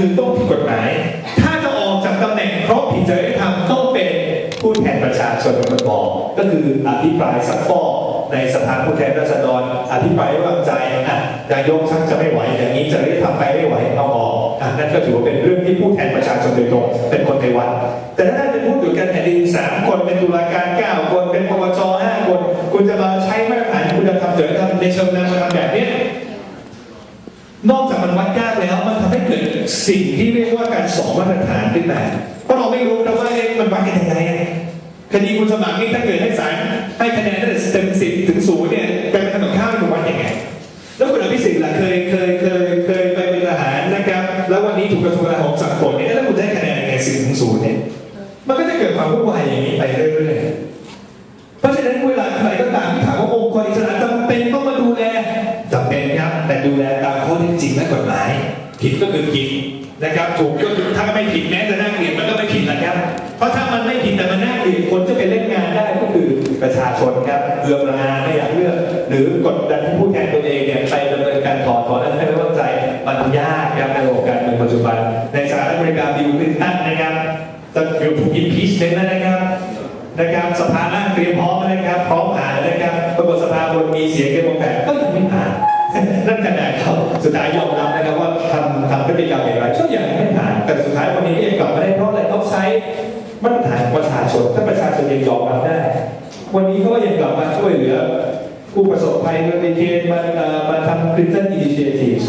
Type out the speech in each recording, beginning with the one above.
คือต้องผิดกฎหมาย ถ้าจะออกจากตำแหน่งเพราะผิดจริยธรรมต้องเป็นผู้แทนประชาชนเป็นคนบอกก็คืออภิปรายสักฟอกในสภาผู้แทนราษฎรอภิปรายไม่วางใจอะนายกชักจะไม่ไหว อย่างนี้จริยธรรมไปไม่ไหวเอาออกอะนั่นก็ถือว่าเป็นเรื่องที่ผู้แทนประชาชนโดยตรงเป็นคนในวัดแต่ถ้าท่านเป็นผู้ตรวจการแผ่นดินสามคนเป็นตุลาการเก้าคนเป็นปปชห้าคน คุณจะมาใช้มาตรฐานคุณธรรมจริยธรรมในเชิงนามธรรมแบบนี้นอกจากมันวัดยากแล้วมันทำให้เกิด สิ่งที่เรียกว่าการสองมาตรฐานขึ้นมาเพราะเราไม่รู้นะว่ามันวัดกันยังไงอะคดีคุณสมัครนี่ถ้าเกิดให้ศาลให้คะแนนตั้งแต่เต็มสิบถึงศูนย์เนี่ยเป็นขนมข้าวให้คุณวัดยังไง แล้วคุณอภิสิทธิ์ล่ะเคยเคยเคยเคยไปเป็นทหารนะครับ แล้ววันนี้ถูกกระทรวงกลาโหมสั่งปลดเนี่ยแล้วคุณจะให้คะแนนยังไงสิบถึงศูนย์เนี่ยมันก็จะเกิดความวุ่นวายอย่างนี้ไปเรื่อยๆเพราะฉะนั้นเวลาใครก็ตามที่ถามว่าองค์กรอิสระจำเป็นต้องมาดูแลจำเป็นครับแต่ดูแลตามข้อเท็จจริงและกฎหมาย ผิดก็คือผิดนะครับถูกก็คือถ้าไม่ผิดแม้จะน่าเกลียดมันก็ไม่ผิดนะครับ เพราะถ้ามันไม่ผิดแต่มันน่าเกลียดคนจะไปเล่นงานได้ก็คือประชาชนครับเอือมระอาไม่อยากเลือก หรือกดดันผู้แทนตัวเองเนี่ยไปดำเนินการถอดถอนและไม่ไว้วางใจมันยากครับในระบบการเมืองปัจจุบัน ในสหรัฐอเมริกาบิลคลินตันนะครับจะถูกอิมพีชเมนนะครับนะครับสภาล่างเตรียมพร้อมนะครับ พร้อมผ่านนะครับปรากฏสภาบนมีเสียงเกมองแบบก็ยังไม่ผ่าน นั่นขนาดเขาสุดท้ายยอมรับนะครับว่าทำทำพฤติกรรมอย่างไรก็ยังไม่ผ่านแต่สุดท้ายวันนี้ก็ยังกลับมาได้เพราะอะไรเขาใช้มาตรฐานประชาชนถ้าประชาชนยังยอมรับได้ วันนี้เขาก็ยังกลับมาช่วยเหลือ ผู้ประสบภัยในเกณฑ์มาเอ่อมาทำ Clinton Initiative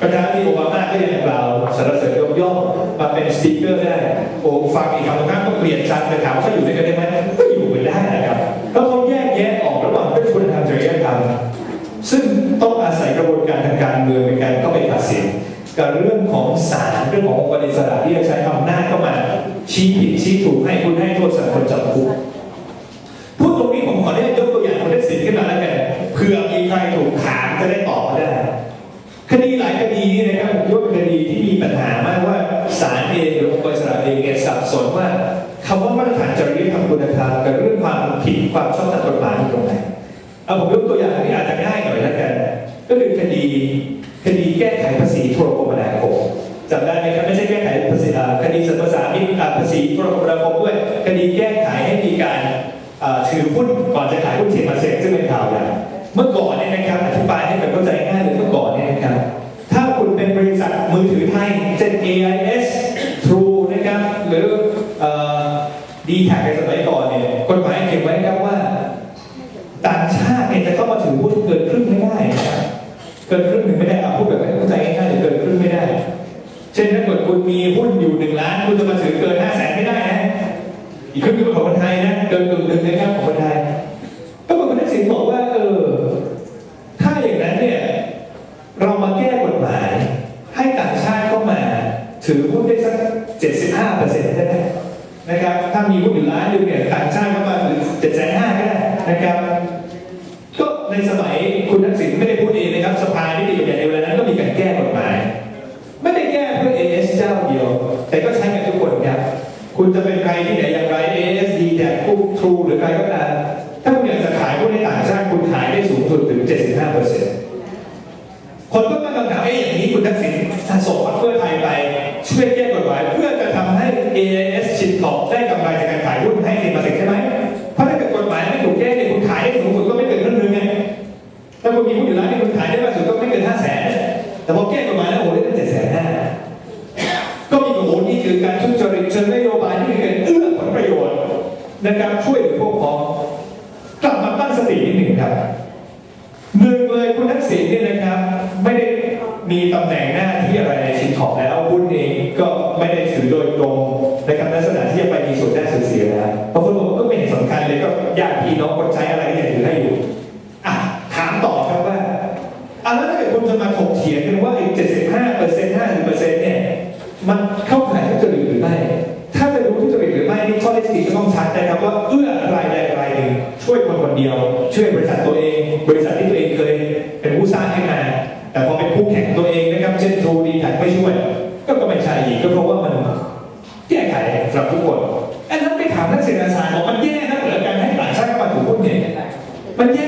ประธานาธิบดีโอบามาก็ยังกล่าวสรรเสริญยกย่องมาเป็นสปีกเกอร์ได้โอ้ฟังอีกคำนั้นก็เปลี่ยนชันไปถามว่าเขาอยู่ด้วยกันได้ไหมก็อยู่กันได้นะครับเพราะเขาแยกแยะออกระหว่างเป็นคุณธรรมจริ การทางการเมืองในการเข้าไปตัดสินกับเรื่องของศาลเรื่องขององค์กรอิสระที่จะใช้อำนาจเข้ามา ชี้ผิดชี้ถูกให้คุณให้โทษสังคมจำคุกพูดตรงนี้ผมขออนุญาตยกตัวอย่างคนได้สินขึ้นมาแล้วกันเผื่อมีใครถูกถามจะได้ตอบได้คดีหลายคดีนี่นะครับผมคิดว่าเป็นคดีที่มีปัญหามากว่าศาลเองหรือองค์กรอิสระเองเนี่ยสับสนว่าคำว่ามาตรฐานจริยธรรมคุณธรรมกับเรื่องความผิดความชอบธรรมกฎหมายอยู่ตรงไหนเอาผมยกตัวอย่างที่อาจจะง่ายหน่อยแล้ว ก็คือคดีคดีแก้ไขภาษีโทรคมนาคมจำได้ไหมครับไม่ใช่แก้ไขภาษีคดีสรรพสามิตภาษีโทรคมนาคมด้วยคดีแก้ไขให้มีการถือหุ้นก่อนจะขายหุ้นเทมาเซ็กซึ่งเป็นข่าวใหญ่เมื่อก่อนเนี่ยนะครับอธิบายให้แบบเข้าใจง่ายเลยเมื่อก่อนเนี่ยนะครับถ้าคุณเป็นบริษัทมือถือไทยเช่น AIS อีกครึ่งนึงเป็นของคนไทยนะเกินกึ่งหนึ่งนะครับของคนไทยก็คุณทักษิณบอกว่าเออถ้าอย่างนั้นเนี่ยเรามาแก้กฎหมาย ให้ต่างชาติเข้ามา ถือหุ้นได้สัก 75เปอร์เซ็นต์ได้นะครับ ถ้ามีหุ้นอยู่ล้านหนึงเนี่ยต่างชาติเข้ามาถือ7.5ก็ได้นะครับ ก็ในสมัยคุณทักษิณไม่ได้พูดเองนะครับสภานิติบัญญัติในเวลานั้นก็มีการแก้กฎหมาย ไม่ได้แก้เพื่อ AS เอสเจ้าเดียว แต่ก็ใช้กันทุกคนครับ คุณจะเป็ ทรูหรือใครก็ตามถ้าคุณอยากจะขายหุ้นในต่างชาติคุณขายได้สูงสุดถึง 75เปอร์เซ็นต์คนก็ตั้งคำถามเอ๊ะอย่างนี้คุณทักษิณสะสมพรรคเพื่อไทยไป ช่วยแก้กฎหมายเพื่อจะทำให้ AIS ชินขอบได้กำไรจากการขายหุ้นให้ในมาเซ็กใช่ไหมเพราะถ้าเกิดกฎหมายไม่ถูกแก้เนี่ยคุณขายได้สูงสุดก็ไม่เกินครึ่งนึงไงถ้าคุณมีหุ้นอยู่แล้วนี่คุณขายได้มากสุดก็ไม่เกินห้าแสนแต่พอแก้ นะครับช่วยเหลือพวกพ้องกลับมาตั้งสตินิดหนึ่งครับหนึ่งเลยคุณทักษิณเนี่ยนะครับ ไม่ได้มีตำแหน่งหน้าที่อะไรในชินขอบแล้วหุ้นเองก็ไม่ได้ถือโดยตรงในะครับลักษณะที่จะไปมีส่วนได้ส่วนเสียนะบางคนบอกก็ไม่เห็นสำคัญเลยก็ญาติพี่น้องคนใช้อะไรก็ยังถือให้อยู่อะถามต่อครับว่าอะแล้วถ้าเกิดคุณจะมาถกเถียงกันว่าไอ้เจ็ดสิบห้าเปอร์เซ็นต์ห้าสิบเปอร์เซ็นต์เนี่ยมันเข้าข่ายทุจริต บริษัทที่ตัวเองเคยเป็นผู้สร้างขึ้นมา แต่พอเป็นคู่แข่งตัวเองนะครับ เช่นทรูดีแท็กไม่ช่วย ก็ก็ไม่ใช่อีกก็เพราะว่ามันแก้ไขสำหรับทุกคนอันนั้นไปถามนักเศรษฐศาสตร์บอกมันแย่นะเหรอการให้ต่างชาติเข้ามาถือหุ้นเนี่ยมันแย่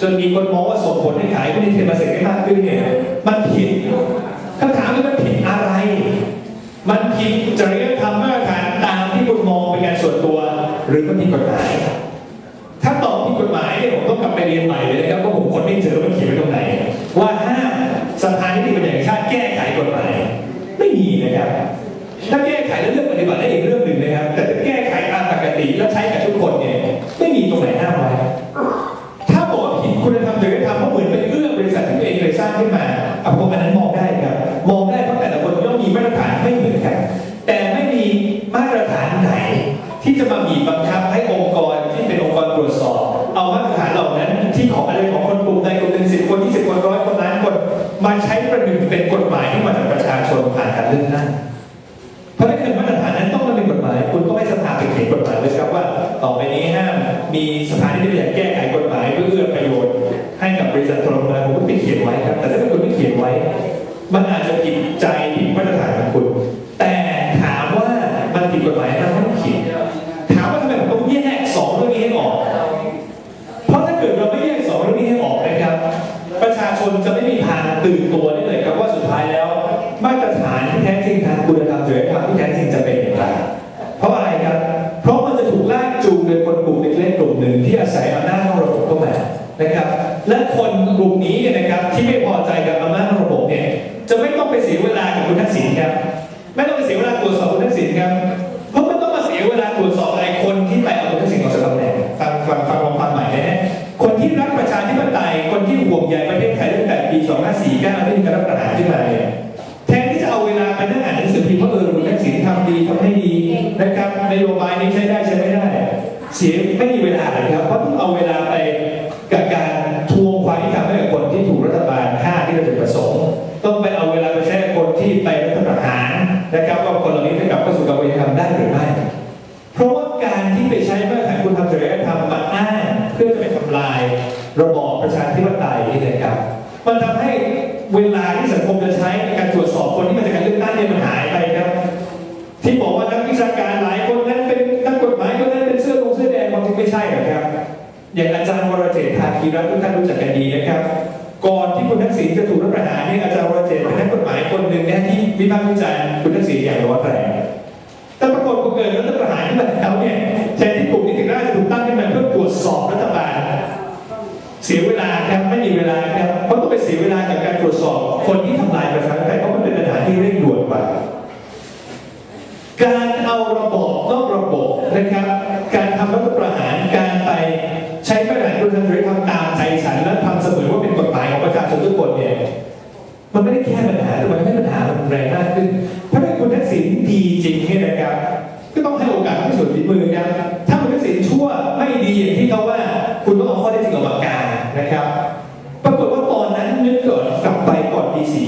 จนมีคนมองว่าส่งผลให้ขายหุ้นในเทรนด์มาเซ็ตได้มากขึ้นเนี่ยมันผิดคำถามคือมันผิดอะไร มันผิดจริยธรรมมาตรฐานตามที่คุณมองเป็นการส่วนตัว หรือมันผิดกฎหมาย ถ้าตอบผิดกฎหมายเนี่ยผมต้องกลับไปเรียนใหม่เลยนะครับเพราะผมคนไม่เจอว่ามันเขียนไว้ตรงไหน ว่าห้ามสภานิติบัญญัติแห่ชาติแก้ไขกฎหมาย ไม่มีนะครับถ้าแก้ไขแล้วเลือกปฏิบัติได้อีกเรื่องหนึ่งนะครับแต่จะแก้ไขตามปกติแล้วใช้กับทุกคนเนี่ยไม่มีตรงไหนห้าม มมีสภานที่ไม่อยากแก้ไขกฎหมายเพื่อเอื้อประโยชน์ ให้กับบริษัทโทรคมนาคมคุณไปเขียนไว้ครับ แต่ถ้าคุณไม่เขียนไว้ มันอาจจะผิดใจผิดมาตรฐานของคุณ แต่ถามว่ามันผิดกฎหมายมันไม่ต้องเขียนถามว่าทำไมผมต้องแยกสองเรื่องนี้ให้ออก เพราะถ้าเกิดเราไม่แยกสองเรื่องนี้ให้ออกนะครับ ประชาชนจะไม่มีทางตื่นตัวได้เลยครับว่าสุดท้ายแล้ว ธิปไตยคนที่ห่วงใยประเทศไทยตั้งแต่ปี 2549ที่มีการรัฐประหารขึ้นมาเนี่ยแทนที่จะเอาเวลาไปนั่งอ่านหนังสือพิมพ์ว่าเออคุณทักษิณทำดีทำไม่ดีนะครับนโยบายนี้ใช้ได้ใช้ไม่ได้ เสียไม่มีเวลาเลยครับเพราะต้องเอาเวลาไป ระบอบประชาธิปไตยนี่นะครับ มันทำให้เวลาที่สังคมจะใช้ในการตรวจสอบคนที่มาจากการเลือกตั้งเนี่ยมันหายไปครับ ที่บอกว่านักวิชาการหลายคนนั้นเป็นนักกฎหมายคนนั้นเป็นเสื้อลงเสื้อแดงความจริงไม่ใช่หรอกครับอย่างอาจารย์วรเจตน์ภาคีรัตน์ทุกท่านรู้จักกันดีนะครับ ก่อนที่คุณทักษิณจะถูกรัฐประหารเนี่ยอาจารย์วรเจตเป็นนักกฎหมายคนหนึ่งนะที่วิพากษ์วิจารณ์คุณทักษิณอย่างร้อนแรงแต่ปรากฏพอเกิดรัฐประหารขึ้นมาแล้วเนี่ย สียเวลาครับไม่มีเวลาครับเพราะต้องไปเสียเวลากับการตรวจสอบ คนที่ทำลายประชาธิปไตยเพราะมันเป็นปัญหาที่เร่งด่วนกว่าการเอาระบบนอกระบบนะครับ การทำรัฐประหารการไปใช้มาตรฐานคุณธรรมจริยธรรมตามใจฉันและทำเสมือนว่าเป็นกฎหมายของประชาชนทุกคนเนี่ยมันไม่ได้แก้ปัญหาแต่มันทำให้ปัญหามันแรงมากขึ้นเพราะถ้าคุณทักษิณดีจริงเนี่ยนะครับ ก็ต้องให้โอกาสพิสูจน์ฝีมือครับถ้าคุณทักษิณชั่วไม่ดีอย่างที่เขาว่า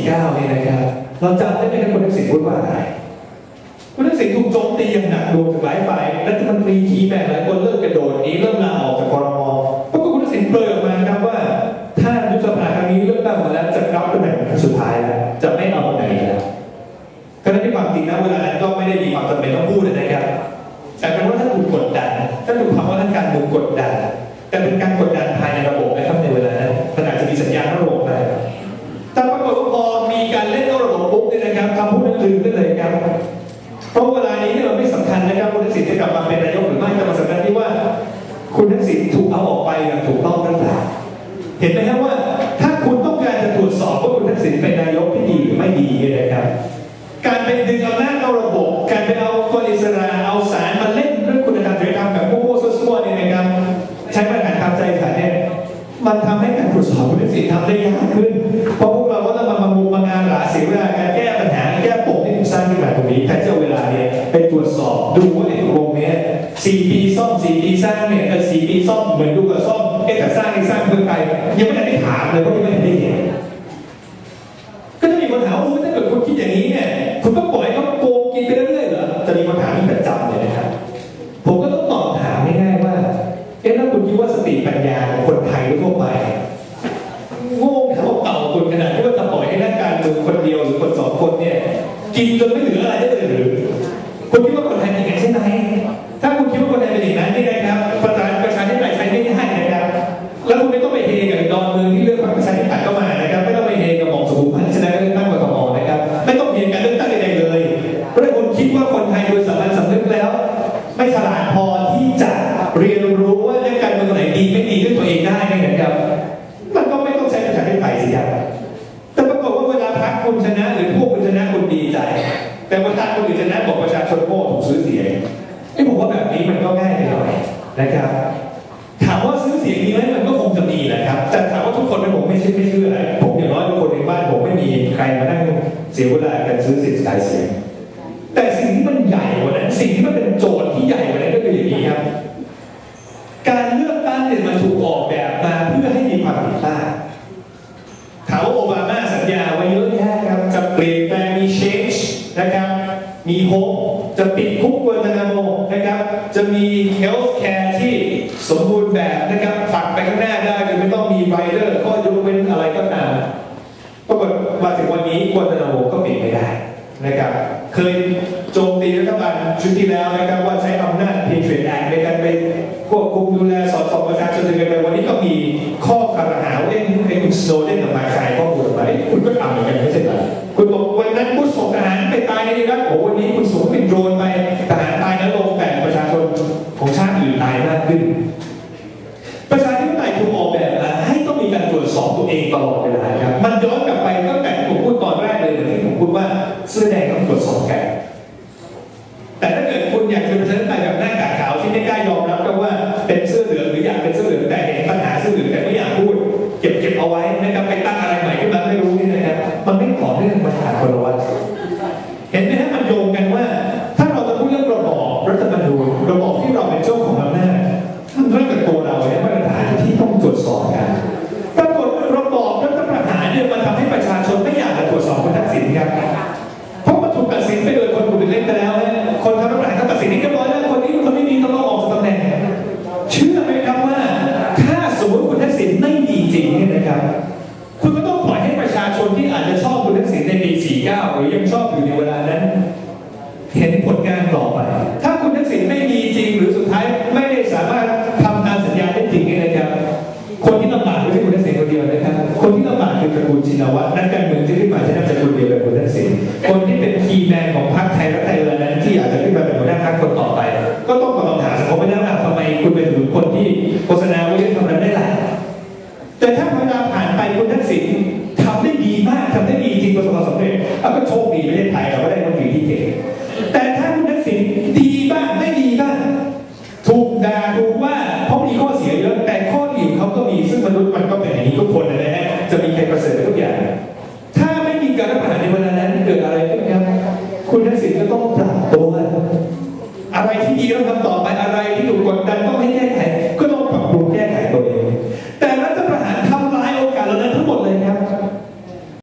19เนี่ยนะครับเราจำได้ไหมครับคุณทักษิณพูดว่าอะไรคุณทักษิณถูกโจมตีอย่างหนักรวมถึงหลายฝ่ายรัฐมนตรีขีแบกหลายคนเลิกกระโดดนี้เริ่มลาออกจากคอรมอปรากฏคุณทักษิณเปลยออกมาครับว่า ถ้ายุบสภาครั้งนี้เลือกตั้งหมดแล้วจะรับตำแหน่งครั้งสุดท้ายแล้วจะไม่เอาตำแหน่งแล้วก็ได้ที่ความจริงนะเวลานั้นก็ไม่ได้มีความจำเป็นต้องพูดนะครับแต่เป็นว่าถ้าถูกกดดันถ้าถูกคำว่าทางการถูกกดดัน แต่เป็นการกดดันภายใน อาออกไปอย่างถูกต้องนั่นแหละเห็นไหมครับว่า ดูว่าไอ้ตกงเนี่ยสี่ปีซ่อมสี่ปีสร้างเนี่ยสี่ปีซ่อมเหมือนดูกับซ่อมเอ๊ะแต่สร้างนี่สร้างเพื่อใครยังไม่ทันได้ถามเลยเพราะยังไม่ทันได้เห็นก็จะมีคนถามว่าอุ๊ยถ้าเกิดคุณคิดอย่างนี้เนี่ยคุณก็ปล่อยให้เขาโกงกินไปเรื่อยๆเหรอจะมีคนถามที่ประจำเลยนะครับผมก็ต้องตอบถามง่ายๆว่าเอ๊ะแล้วคุณคิดว่าสติปัญญาของคนไทยทั่วไปโง่เท่าเต่าคุณขนาดที่ว่าจะปล่อยให้นักการเมืองคนเดียวหรือคนสองคนเนี่ยกินจนไม่เหลือ คุณชนะหรือพวกคุณชนะคุณดีใจ แต่เวลาคนอื่นชนะบอกประชาชนโง่ถูกซื้อเสียงไอ้ผมว่าแบบนี้มันก็ง่ายไปหน่อยนะครับ ถามว่าซื้อเสียงดีไหมมันก็คงจะมีแหละครับ แต่ถามว่าทุกคนเป็นผมไม่ใช่ไม่เชื่ออะไรผมอย่างน้อยทุกคนในบ้านผมไม่มีใครมานั่งเสียเวลากันซื้อสิทธิ์ขายเสียง แต่สิ่งที่มันใหญ่กว่านั้นสิ่งที่มันเป็นโจทย์ที่ใหญ่กว่านั้นก็คืออย่างนี้ครับ การเลือกตั้งเนี่ยมันถูกออกแบบมาเพื่อให้มีความผิดพลาด มีโฮปจะปิดคุกกัวตานาโมนะครับ จะมี health care ที่สมบูรณ์แบบนะครับปักไปข้างหน้าได้โดยไม่ต้องมีไรเดอร์ข้อยกเว้นอะไรก็ตามปรากฏว่าถึงวันนี้กวตานาโมก็ปิดไม่ได้นะครับ เคยโจมตีรัฐบาลชุดที่แล้วนะครับว่าใช้อำนาจ Patriot Act ในการไปควบคุมดูแลสอดส่องประชาชนกันไปวันนี้ก็มีข้อคารหาว่าเอ้ยไอ้คุณสโนเดนออกมา เสื้อแดงต้องตรวจสอบกันแต่ถ้าเกิดคุณอยากจะเป็นประชาธิปไตยแบบหน้ากากขาวที่ไม่กล้ายอมรับก็ว่าเป็นเสื้อเหลืองหรืออยากเป็นเสื้อเหลืองแต่เห็นปัญหาเสื้อเหลืองแต่ไม่อยากพูด เก็บเก็บเอาไว้นะครับไปตั้งอะไรใหม่ขึ้นมาไม่รู้ำบ